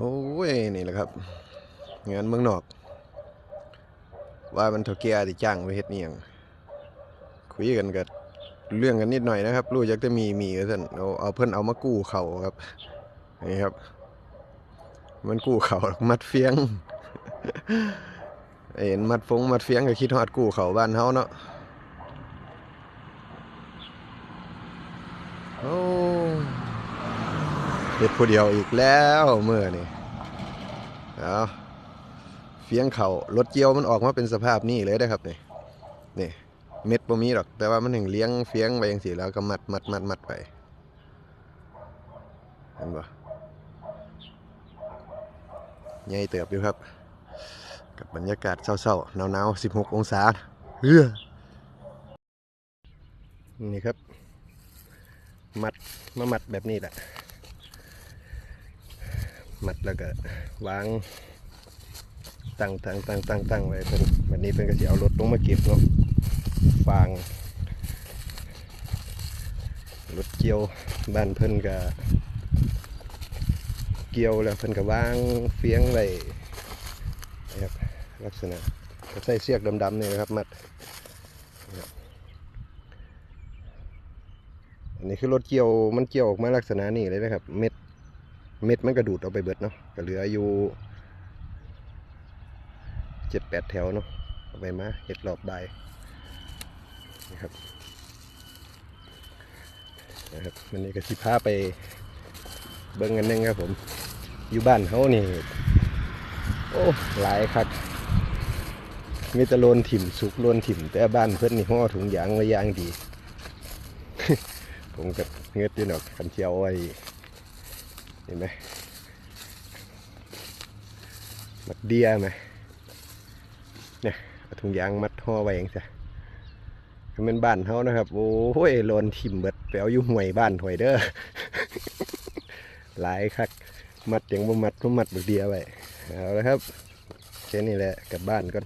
โอ้ยนี่แหละครับงานเมืองนอก ว่ามันเท่าแก่ที่จ้างไปเฮ็ดนี่ยังคุยกันกับเรื่องกันนิดหน่อยนะครับรู้จักจะมีมีก็ท่านเอาเอาเพิ่อนเอามากู้เขาครับนี่ครับ มันกู้เขามัดเฟียงเห็นมัดฟงมัดเฟียงก็คิดฮอดกู้เขาบ้านเฮาเนาะโอ้ เฮ็ดผู้เดียวอีกแล้วเมื่อนี่เอาเฟียงเขารถเกียวมันออกมาเป็นสภาพนี้เลยนะครับนี่นี่เม็ดบ่มีหรอก แต่ว่ามันถึงเลี้ยงเฟียงไปจังซี่แล้วก็มัดมัดมัดมัดไปเห็นบ่ใหญ่เติบอยู่ครับ กับบรรยากาศเศร้าๆหนาวๆ16 องศาเฮ้อนี่ครับ มัดมามัดแบบนี้แหละ มัดแล้วก็วางตั้งตั้งตั้งตั้งตั้งไว้เพิ่นวันนี้เพิ่นก็สิเอารถลงมาเก็บเนาะฟางรถเกี่ยวบ้านเพิ่นก็เกี่ยวแล้วเพิ่นก็วางเฟียงไว้นะครับลักษณะก็ใส่เสียกดำๆนี่นะครับมัดอันนี้คือรถเกี่ยวมันเกี่ยวออกมาลักษณะนี้เลยนะครับ เม็ด เม็ดมันกระดูดเอาไปเบิดเนาะก็เหลืออยู่เจ็ดแปดแถวเนาะเอาไปมาเห็ดรอบใบนะครับนะครับวันนี้ก็สิพาไปเบิ่งกันนึงครับผม อยู่บ้านเขานี่ โอ้หลายคักมีแต่โลนถิ่มสุกโลนถิ่ม แต่บ้านเพื่อนนี่ห่อถุงยางไว้ยางดี ผมก็เงือดอยู่เนาะคันเชียวไว้ เห็นไหมมัดเดียไหมเนี่ยเอาถุงยางมัดห่อไว้เองจ้ะคือเป็นบ้านเขานะครับ โอ้ยโลนทิมเบิดแปลวอยู่ห่วยบ้านห่วยเด้อหลายคักมัดยังบ่มัดบ่มัดบักเดียไว้เอาละครับแค่นี้แหละกลับบ้านก่อน